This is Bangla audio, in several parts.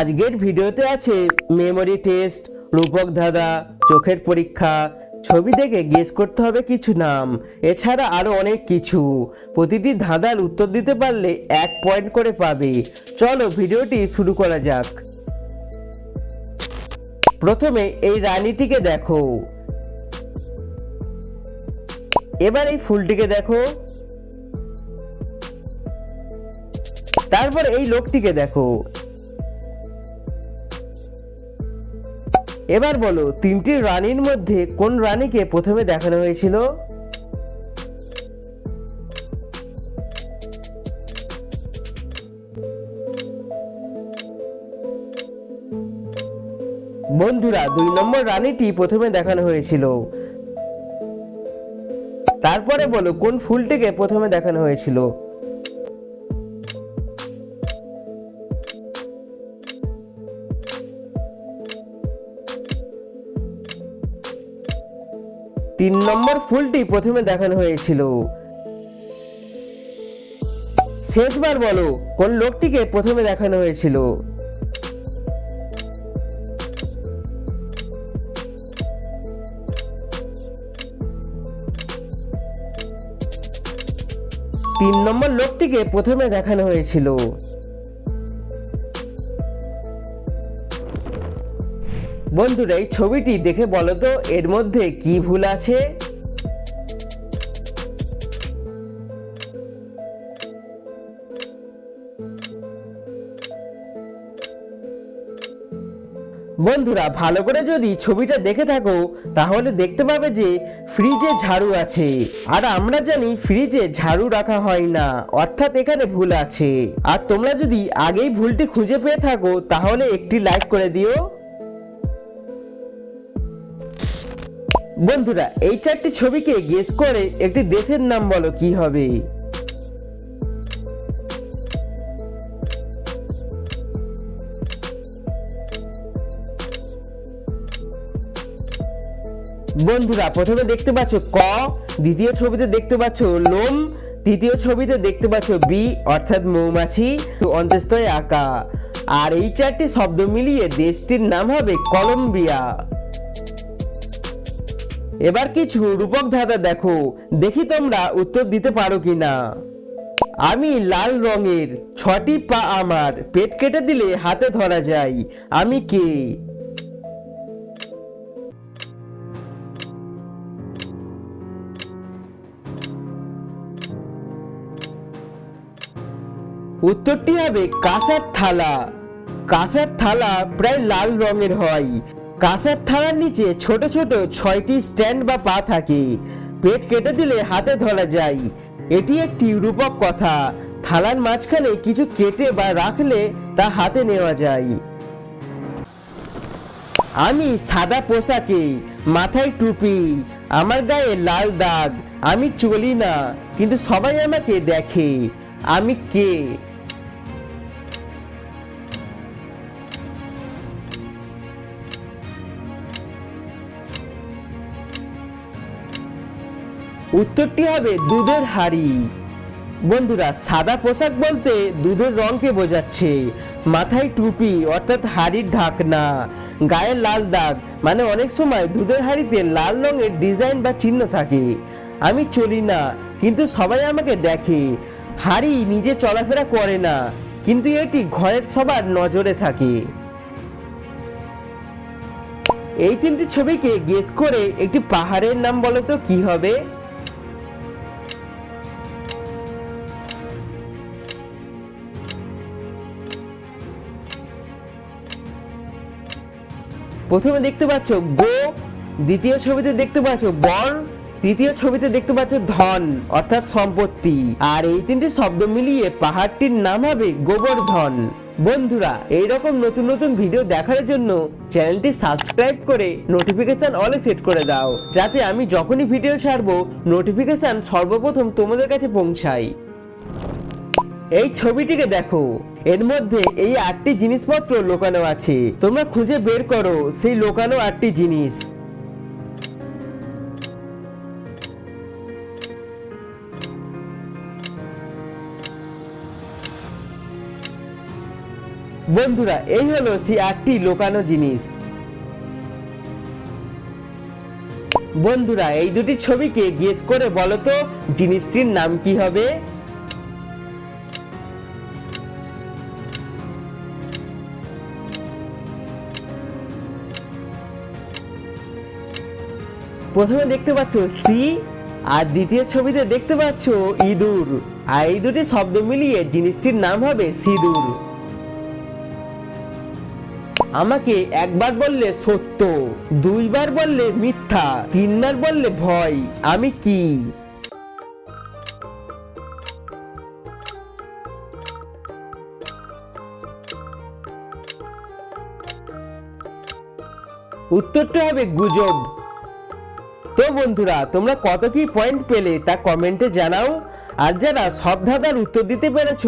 আজকের ভিডিওতে আছে মেমোরি টেস্ট রূপক ধাঁধা চোখের পরীক্ষা। ছবি দেখে গেস করতে হবে কিছু নাম। এছাড়া আরও অনেক কিছু। প্রতিটি ধাঁধার উত্তর দিতে পারলে এক পয়েন্ট করে পাবে। চলো ভিডিওটি শুরু করা যাক। প্রথমে এই রানীটিকে দেখো। এবার এই ফুলটিকে দেখো। তারপর এই লোকটিকে দেখো। এবার বলো, তিনটি রানীর মধ্যে কোন রানীকে প্রথমে দেখানো হয়েছিল? বন্ধুরা, দুই নম্বর রানীটি প্রথমে দেখানো হয়েছিল। তারপরে বলো, কোন ফুলটিকে প্রথমে দেখানো হয়েছিল? তিন নম্বর ফুলটি প্রথমে দেখানো হয়েছিল। শেষবার বলো, কোন লোকটিকে প্রথমে দেখানো হয়েছিল? তিন নম্বর লোকটিকে প্রথমে দেখানো হয়েছিল। বন্ধুরা, এই ছবিটি দেখে বলো তো, এর মধ্যে কি ভুল আছে? বন্ধুরা, ভালো করে যদি ছবিটা দেখে থাকো, তাহলে দেখতে পাবে যে ফ্রিজে ঝাড়ু আছে। আর আমরা জানি ফ্রিজে ঝাড়ু রাখা হয় না, অর্থাৎ এখানে ভুল আছে। আর তোমরা যদি আগেই ভুলটি খুঁজে পেয়ে থাকো, তাহলে একটি লাইক করে দিও। বন্ধুরা, এই চারটি ছবিকে গেস করে একটি দেশের নাম বলো, কি হবে? বন্ধুরা, প্রথমে দেখতে পাচ্ছ ক, দ্বিতীয় ছবিতে দেখতে পাচ্ছ লোম, তৃতীয় ছবিতে দেখতে পাচ্ছ বি, অর্থাৎ মৌমাছি, তো অন্তস্থয় আঁকা। আর এই চারটি শব্দ মিলিয়ে দেশটির নাম হবে কলম্বিয়া। এবার কিছু রূপক ধাঁধা দেখো। দেখি তোমরা উত্তর দিতে পারো কিনা। আমি লাল রঙের, ছটি পা আমার, পেট কেটে দিলে হাতে ধরা যায়। আমি কে? উত্তরটি হবে কাঁসার থালা। কাঁসার থালা প্রায় লাল রঙের হয়। কাঁসার থালার নিচে ছোট ছোট ছয়টি স্ট্যান্ড বা পা থাকে। পেট কেটে দিলে হাতে ধরা যায়। এটি একটি রূপক কথা। থালার মাঝখানে কিছু কেটে বা রাখলে তা হাতে নেওয়া যায়। আমি সাদা পোশাকে, মাথায় টুপি, আমার গায়ে লাল দাগ, আমি চলি না, কিন্তু সবাই আমাকে দেখে। আমি কে? উত্তরটি হবে দুধের হাড়ি। বন্ধুরা, সাদা পোশাক বলতে দুধের রঙকে বোঝাচ্ছে। মাথায় টুপি, অর্থাৎ হাড়ির ঢাকনা। গায়ে লাল দাগ মানে অনেক সময় দুধের হাড়িতে লাল রঙের ডিজাইন বা চিহ্ন থাকে। আমি চলি না, কিন্তু সবাই আমাকে দেখে। হাড়ি নিজে চলাফেরা করে না, কিন্তু এটি ঘরের সবার নজরে থাকে। এই তিনটি ছবিকে গেস করে একটি পাহাড়ের নাম বলো তো, কি হবে? প্রথমে দেখতে পাচ্ছ গো, দ্বিতীয় ছবিতে দেখতে পাচ্ছ বর, তৃতীয় ছবিতে দেখতে পাচ্ছ ধন, অর্থাৎ সম্পত্তি। আর এই তিনটি শব্দ মিলিয়ে পাহাড়টির নাম হবে গোবর্ধন। বন্ধুরা, এইরকম নতুন নতুন ভিডিও দেখার জন্য চ্যানেলটি সাবস্ক্রাইব করে নোটিফিকেশন অলে সেট করে দাও, যাতে আমি যখনই ভিডিও ছাড়বো নোটিফিকেশন সর্বপ্রথম তোমাদের কাছে পৌঁছায়। এই ছবিটিকে দেখো। এর মধ্যে এই আটটি জিনিসপত্র লোকানো আছে। তোমরা খুঁজে বের করো সেই লোকানো আটটি জিনিস। বন্ধুরা, এই হলো সেই আটটি লোকানো জিনিস। বন্ধুরা, এই দুটি ছবিকে গেস করে বলো তো, জিনিসটির নাম কি হবে? প্রথমে দেখতে পাচ্ছ সি, আর দ্বিতীয় ছবিতে দেখতে পাচ্ছ ইঁদুর। আর এই দুটি শব্দ মিলিয়ে জিনিসটির নাম হবে সিঁদুর। আমাকে একবার বললে সত্য, দুইবার বললে মিথ্যা, তিনবার বললে ভয়, আমি কি? উত্তরটা হবে গুজব। তো বন্ধুরা, তোমরা কত কি পয়েন্ট পেলে তা কমেন্টে জানাও। আর যারা সব ধাঁধার উত্তর দিতে পেরেছ,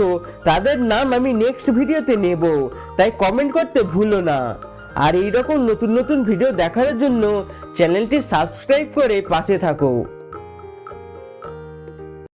তাদের নাম আমি নেক্সট ভিডিওতে নেব। তাই কমেন্ট করতে ভুলো না। আর এইরকম নতুন নতুন ভিডিও দেখার জন্য চ্যানেলটি সাবস্ক্রাইব করে পাশে থাকো।